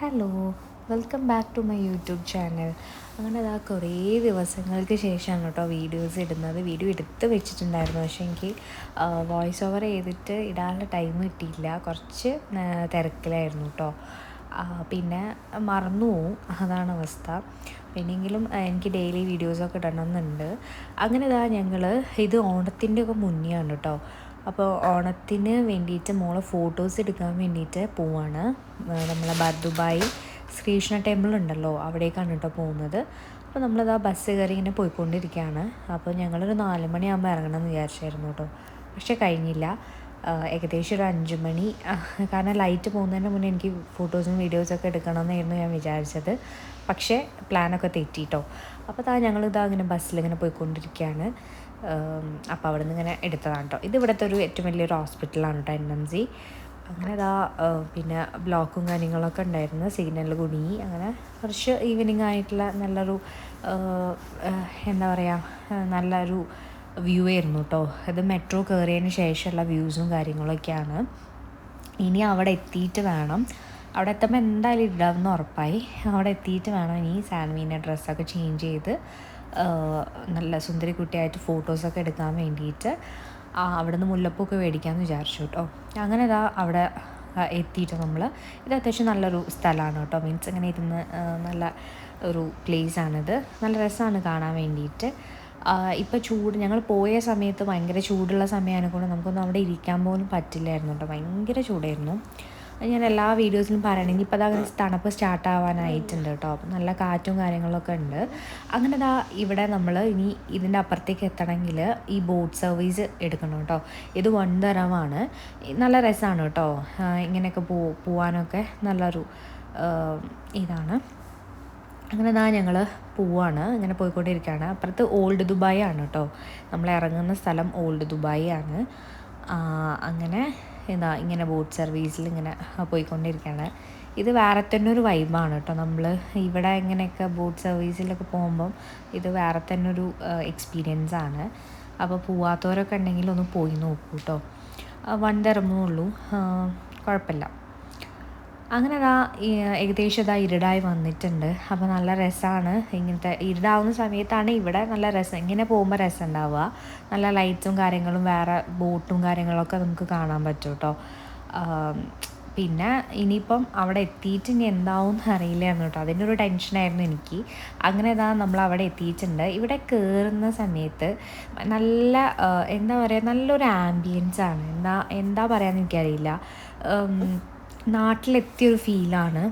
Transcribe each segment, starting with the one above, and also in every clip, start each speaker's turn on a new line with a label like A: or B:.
A: Hello welcome back to my YouTube channel അങ്ങനെ അതാ കുറേ ദിവസങ്ങൾക്ക് ശേഷമാണ് കേട്ടോ വീഡിയോസ് ഇടുന്നത്. വീഡിയോ എടുത്ത് വെച്ചിട്ടുണ്ടായിരുന്നു. പക്ഷേ എനിക്ക് വോയിസ് ഓവർ ചെയ്തിട്ട് ഇടാനുള്ള ടൈം കിട്ടിയില്ല. കുറച്ച് തിരക്കിലായിരുന്നു കേട്ടോ. പിന്നെ മറന്നു പോവും. അതാണ് അവസ്ഥ. പിന്നെങ്കിലും എനിക്ക് ഡെയിലി വീഡിയോസൊക്കെ ഇടണമെന്നുണ്ട്. അങ്ങനെ ഇതാ ഞങ്ങൾ ഇത് ഓണത്തിന്റെ ഒക്കെ മുന്നെയാണ് കേട്ടോ. അപ്പോൾ ഓണത്തിന് വേണ്ടിയിട്ട് മോളെ ഫോട്ടോസ് എടുക്കാൻ വേണ്ടിയിട്ട് പോവാണ്. നമ്മളെ ബർദുബായി ശ്രീകൃഷ്ണ ടെമ്പിൾ ഉണ്ടല്ലോ അവിടേക്കാണ് കേട്ടോ പോകുന്നത്. അപ്പോൾ നമ്മളത് ആ ബസ് കയറി ഇങ്ങനെ പോയിക്കൊണ്ടിരിക്കുകയാണ് അപ്പോൾ ഞങ്ങളൊരു നാല് മണിയാകുമ്പോൾ ഇറങ്ങണം എന്ന് വിചാരിച്ചായിരുന്നു കേട്ടോ പക്ഷേ കഴിഞ്ഞില്ല. ഏകദേശം ഒരു അഞ്ച് മണി. കാരണം ലൈറ്റ് പോകുന്നതിന് മുന്നേ എനിക്ക് ഫോട്ടോസും വീഡിയോസൊക്കെ എടുക്കണമെന്നായിരുന്നു ഞാൻ വിചാരിച്ചത്. പക്ഷേ പ്ലാനൊക്കെ തെറ്റിട്ടോ അപ്പോൾ താ ഞങ്ങൾ ഇതാ ഇങ്ങനെ ബസ്സിലിങ്ങനെ പോയിക്കൊണ്ടിരിക്കുകയാണ് അപ്പോൾ അവിടെ നിന്ന് ഇങ്ങനെ എടുത്തതാണ് കേട്ടോ ഇത് ഇവിടുത്തെ ഒരു ഏറ്റവും വലിയൊരു ഹോസ്പിറ്റലാണ് കേട്ടോ എൻ എം സി അങ്ങനെ അതാ പിന്നെ ബ്ലോക്കും കാര്യങ്ങളൊക്കെ ഉണ്ടായിരുന്നു സിഗ്നൽ കുടുങ്ങി അങ്ങനെ കുറച്ച് ഈവനിങ് ആയിട്ടുള്ള നല്ലൊരു എന്താ പറയുക നല്ലൊരു വ്യൂ ആയിരുന്നു കേട്ടോ അത് മെട്രോ കയറിയതിന് ശേഷമുള്ള വ്യൂസും കാര്യങ്ങളൊക്കെയാണ്. ഇനി അവിടെ എത്തിയിട്ട് വേണം. അവിടെ എത്തുമ്പോൾ എന്തായാലും ഇടാമെന്ന് ഉറപ്പായി. അവിടെ എത്തിയിട്ട് വേണം ഇനി സാൻവീന്റെ ഡ്രസ്സൊക്കെ ചേഞ്ച് ചെയ്ത്. നല്ല സുന്ദരി കുട്ടിയായിട്ട് ഫോട്ടോസൊക്കെ എടുക്കാൻ വേണ്ടിയിട്ട് ആ, അവിടെ നിന്ന് മുല്ലപ്പൂക്കെ മേടിക്കാമെന്ന് വിചാരിച്ചു കേട്ടോ അങ്ങനെ ഇതാ അവിടെ എത്തിയിട്ട് നമ്മൾ ഇത് അത്യാവശ്യം നല്ലൊരു സ്ഥലമാണ് കേട്ടോ മീൻസ് ഇങ്ങനെ ഇരുന്ന് നല്ല ഒരു പ്ലേസാണിത് നല്ല രസമാണ് കാണാൻ വേണ്ടിയിട്ട്. ഇപ്പോൾ ചൂട് ഞങ്ങൾ പോയ സമയത്ത് ഭയങ്കര ചൂടുള്ള സമയമാണ് കൊണ്ട് നമുക്കൊന്നും അവിടെ ഇരിക്കാൻ പോലും പറ്റില്ലായിരുന്നു കേട്ടോ ഭയങ്കര ചൂടായിരുന്നു. ഞാൻ എല്ലാ വീഡിയോസിലും പറയണമെങ്കിൽ ഇപ്പോൾ അതാ തണുപ്പ് സ്റ്റാർട്ട് ആവാനായിട്ടുണ്ട് കേട്ടോ. അപ്പം നല്ല കാറ്റും കാര്യങ്ങളൊക്കെ ഉണ്ട്. അങ്ങനെ ദാ ഇവിടെ നമ്മൾ ഇനി ഇതിന്റെ അപ്പുറത്തേക്ക് എത്തണമെങ്കിൽ ഈ ബോട്ട് സർവീസ് എടുക്കണം കേട്ടോ. ഇത് വൺ തരമാണ് നല്ല രസമാണ് കേട്ടോ. ഇങ്ങനെയൊക്കെ പോ പോവാനൊക്കെ നല്ലൊരു ഇതാണ്. അങ്ങനെ ദാ ഞങ്ങൾ പോവാണ്. ഇങ്ങനെ പോയിക്കൊണ്ടിരിക്കുകയാണ് അപ്പുറത്ത് ഓൾഡ് ദുബായ് ആണ് കേട്ടോ. നമ്മൾ ഇറങ്ങുന്ന സ്ഥലം ഓൾഡ് ദുബായ് ആണ്. അങ്ങനെ എന്താ ഇങ്ങനെ ബോട്ട് സർവീസിൽ ഇങ്ങനെ പോയിക്കൊണ്ടിരിക്കുകയാണ് ഇത് വേറെ തന്നെ ഒരു വൈബാണ് കേട്ടോ. നമ്മൾ ഇവിടെ ഇങ്ങനെയൊക്കെ ബോട്ട് സർവീസിലൊക്കെ പോകുമ്പം ഇത് വേറെ തന്നെ ഒരു എക്സ്പീരിയൻസ് ആണ്. അപ്പോൾ പോവാത്തവരൊക്കെ ഉണ്ടെങ്കിൽ ഒന്ന് പോയി നോക്കൂ കേട്ടോ. വൺ ഇറങ്ങുള്ളൂ കുഴപ്പമില്ല. അങ്ങനെ അതാ ഏകദേശം ഇതാ ഇരുടായി വന്നിട്ടുണ്ട്. അപ്പോൾ നല്ല രസമാണ് ഇങ്ങനത്തെ ഇരുടാവുന്ന സമയത്താണ് ഇവിടെ നല്ല രസം ഇങ്ങനെ പോകുമ്പോൾ രസം ഉണ്ടാവുക നല്ല ലൈറ്റ്സും കാര്യങ്ങളും വേറെ ബോട്ടും കാര്യങ്ങളൊക്കെ നമുക്ക് കാണാൻ പറ്റും കേട്ടോ പിന്നെ ഇനിയിപ്പം അവിടെ എത്തിയിട്ട് ഇനി എന്താവും എന്ന് അറിയില്ലായിരുന്നു കേട്ടോ അതിന്റെ ഒരു ടെൻഷനായിരുന്നു എനിക്ക്. അങ്ങനെ ഇതാ നമ്മൾ അവിടെ എത്തിയിട്ടുണ്ട് ഇവിടെ കയറുന്ന സമയത്ത് നല്ല എന്താ പറയുക നല്ലൊരു ആംബിയൻസ് ആണ്. എന്താ എന്താ പറയാമെന്ന് എനിക്കറിയില്ല. നാട്ടിലെത്തിയൊരു ഫീലാണ്.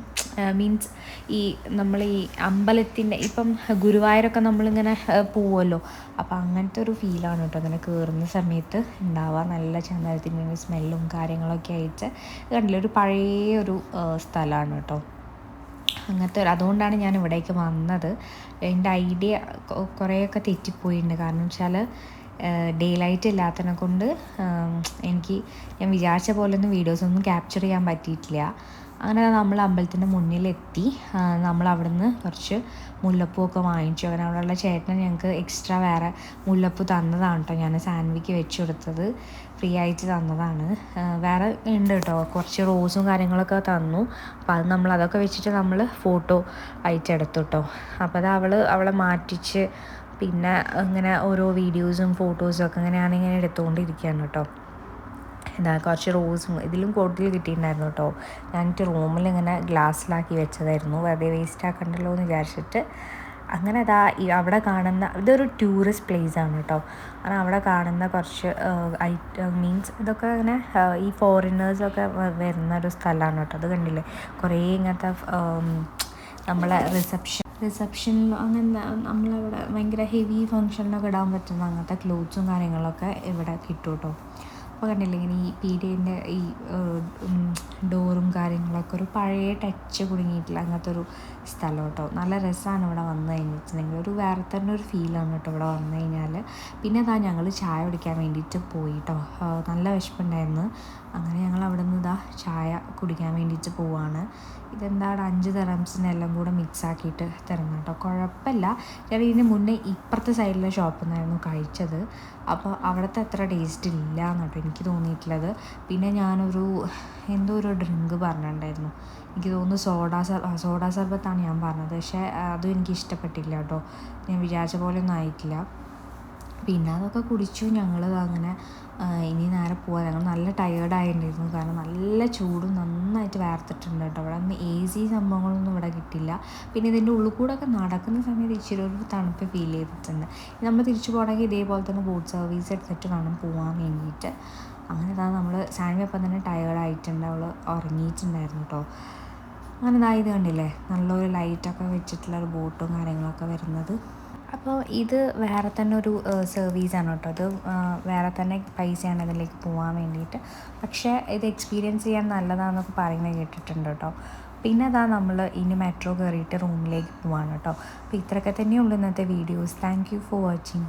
A: മീൻസ് ഈ നമ്മൾ ഈ അമ്പലത്തിന്റെ ഇപ്പം ഗുരുവായൂരൊക്കെ നമ്മളിങ്ങനെ പോവുമല്ലോ അപ്പം അങ്ങനത്തെ ഒരു ഫീലാണ് കേട്ടോ. അങ്ങനെ കയറുന്ന സമയത്ത് ഉണ്ടാവുക. നല്ല ചന്ദനത്തിന്റെ സ്മെല്ലും കാര്യങ്ങളൊക്കെ ആയിട്ട് കണ്ടില്ല? ഒരു പഴയ ഒരു സ്ഥലമാണ് കേട്ടോ. അങ്ങനത്തെ ഒരു അതുകൊണ്ടാണ് ഞാൻ ഇവിടേക്ക് വന്നത്. എന്റെ ഐഡിയ കുറേയൊക്കെ തെറ്റിപ്പോയിട്ടുണ്ട്. കാരണം വെച്ചാൽ ഡേ ലൈറ്റ് ഇല്ലാത്തതിനെ കൊണ്ട് എനിക്ക് ഞാൻ വിചാരിച്ച പോലെ ഒന്നും വീഡിയോസ് ഒന്നും ക്യാപ്ചർ ചെയ്യാൻ പറ്റിയിട്ടില്ല. അങ്ങനെ നമ്മൾ അമ്പലത്തിന്റെ മുന്നിലെത്തി. നമ്മൾ നമ്മൾ അവിടുന്ന് കുറച്ച് മുല്ലപ്പൂവൊക്കെ വാങ്ങിച്ചു. അങ്ങനെ അവിടെയുള്ള ചേട്ടൻ ഞങ്ങൾക്ക് എക്സ്ട്രാ വേറെ മുല്ലപ്പൂ തന്നതാണ് കേട്ടോ ഞാൻ സാൻവിക്ക് വെച്ച് കൊടുത്തത്. ഫ്രീ ആയിട്ട് തന്നതാണ്. വേറെ ഉണ്ട് കേട്ടോ കുറച്ച് റോസും കാര്യങ്ങളൊക്കെ തന്നു. അപ്പോൾ അത് നമ്മൾ അതൊക്കെ വെച്ചിട്ട് നമ്മൾ ഫോട്ടോ ആയിട്ട് എടുത്തു കേട്ടോ അപ്പോൾ അത് അവൾ അവളെ മാറ്റിച്ച് പിന്നെ ഇങ്ങനെ ഓരോ വീഡിയോസും ഫോട്ടോസും ഒക്കെ ഇങ്ങനെ ഞാനിങ്ങനെ എടുത്തുകൊണ്ടിരിക്കുകയാണ് കേട്ടോ. എന്താ കുറച്ച് റോസും ഇതിലും കൂടുതൽ കിട്ടിയിട്ടുണ്ടായിരുന്നു കേട്ടോ. ഞാനിട്ട് റൂമിൽ ഇങ്ങനെ ഗ്ലാസ്സിലാക്കി വെച്ചതായിരുന്നു. വെറുതെ വേസ്റ്റ് ആക്കണ്ടല്ലോ എന്ന് വിചാരിച്ചിട്ട് അങ്ങനെ അതാ അവിടെ കാണുന്ന ഇതൊരു ടൂറിസ്റ്റ് പ്ലേസ് ആണ് കേട്ടോ. കാരണം അവിടെ കാണുന്ന കുറച്ച് ഐറ്റ മീൻസ് ഇതൊക്കെ ഇങ്ങനെ ഈ ഫോറിനേഴ്സൊക്കെ വരുന്ന ഒരു സ്ഥലമാണ് കേട്ടോ. അത് കണ്ടില്ലേ? കുറേ ഇങ്ങനത്തെ നമ്മളെ റിസപ്ഷൻ റിസപ്ഷനിൽ അങ്ങനെ നമ്മളവിടെ ഭയങ്കര ഹെവി ഫങ്ഷനിലൊക്കെ ഇടാൻ പറ്റുന്ന അങ്ങനത്തെ ക്ലോത്ത്സും കാര്യങ്ങളൊക്കെ ഇവിടെ കിട്ടും കേട്ടോ അപ്പോൾ കണ്ടില്ലേ ഇങ്ങനെ ഈ പീഡിയന്റെ ഈ ഡോറും കാര്യങ്ങളൊക്കെ ഒരു പഴയ ടച്ച് കുടുങ്ങിയിട്ടില്ല അങ്ങനത്തെ ഒരു സ്ഥലം കേട്ടോ. നല്ല രസമാണ് ഇവിടെ വന്നു കഴിഞ്ഞിട്ടുണ്ടെങ്കിൽ. ഒരു വേറെ തന്നെ ഒരു ഫീലാണ് കേട്ടോ ഇവിടെ വന്നു കഴിഞ്ഞാൽ പിന്നെ അതാ ഞങ്ങൾ ചായ കുടിക്കാൻ വേണ്ടിയിട്ട് പോയി കേട്ടോ ആ, നല്ല വിശപ്പുണ്ടായിരുന്നു. അങ്ങനെ ഞങ്ങൾ അവിടെ നിന്ന് ഇതാ ചായ കുടിക്കാൻ വേണ്ടിയിട്ട് പോവാണ്. ഇതെന്താണ് അഞ്ച് തെറംസിനെല്ലാം കൂടെ മിക്സ് ആക്കിയിട്ട് തരുന്നത് കേട്ടോ. കുഴപ്പമില്ല. ഞാൻ ഇതിന് മുന്നേ ഇപ്പുറത്തെ സൈഡിലെ ഷോപ്പിൽ നിന്നായിരുന്നു കഴിച്ചത്. അപ്പോൾ അവിടുത്തെ അത്ര ടേസ്റ്റ് ഇല്ല എന്നാട്ടോ എനിക്ക് തോന്നിയിട്ടുള്ളത്. പിന്നെ ഞാനൊരു എന്തോ ഒരു ഡ്രിങ്ക് പറഞ്ഞിട്ടുണ്ടായിരുന്നു. എനിക്ക് തോന്നുന്നു സോഡാ സോഡാ സർബത്താണ് ഞാൻ പറഞ്ഞത്. പക്ഷേ അതും എനിക്ക് ഇഷ്ടപ്പെട്ടില്ല കേട്ടോ. ഞാൻ വിചാരിച്ച പോലെ ഒന്നും ആയിട്ടില്ല. പിന്നെ അതൊക്കെ കുടിച്ചു ഞങ്ങൾ അങ്ങനെ ഇനി നേരെ പോവാൻ ഞങ്ങൾ നല്ല ടയേർഡായിട്ടുണ്ടായിരുന്നു കാരണം നല്ല ചൂടും നന്നായിട്ട് വേർത്തിട്ടുണ്ട് കേട്ടോ. നിന്ന് എ സി സംഭവങ്ങളൊന്നും ഇവിടെ കിട്ടില്ല പിന്നെ ഇതിന്റെ ഉള്ളിൽ നടക്കുന്ന സമയത്ത് ഇച്ചിരി ഒരു തണുപ്പ് ഫീൽ ചെയ്തിട്ടുണ്ട്. നമ്മൾ തിരിച്ചു പോകണമെങ്കിൽ ഇതേപോലെ തന്നെ ബോട്ട് സർവീസ് എടുത്തിട്ട് വേണം പോകാൻ വേണ്ടിയിട്ട്. അങ്ങനെ അതാ നമ്മൾ സാൻവി അപ്പം തന്നെ ടയേർഡായിട്ടുണ്ട് അവൾ ഉറങ്ങിയിട്ടുണ്ടായിരുന്നു കേട്ടോ. അങ്ങനെ ഇതായത് കണ്ടില്ലേ? നല്ലൊരു ലൈറ്റൊക്കെ വെച്ചിട്ടുള്ള ഒരു ബോട്ടും കാര്യങ്ങളൊക്കെ വരുന്നത്. അപ്പോൾ ഇത് വേറെ തന്നെ ഒരു സർവീസാണ് കേട്ടോ. അത് വേറെ തന്നെ പൈസയാണ് ഇതിലേക്ക് പോകാൻ വേണ്ടിയിട്ട്. പക്ഷേ ഇത് എക്സ്പീരിയൻസ് ചെയ്യാൻ നല്ലതാണെന്നൊക്കെ പറയുന്നത് കേട്ടിട്ടുണ്ട് കേട്ടോ. പിന്നെ അതാ നമ്മൾ ഇനി മെട്രോ കയറിയിട്ട് റൂമിലേക്ക് പോവാണ് കേട്ടോ. അപ്പോൾ ഇത്രയൊക്കെ തന്നെയുള്ളൂ ഇന്നത്തെ videos thank you for watching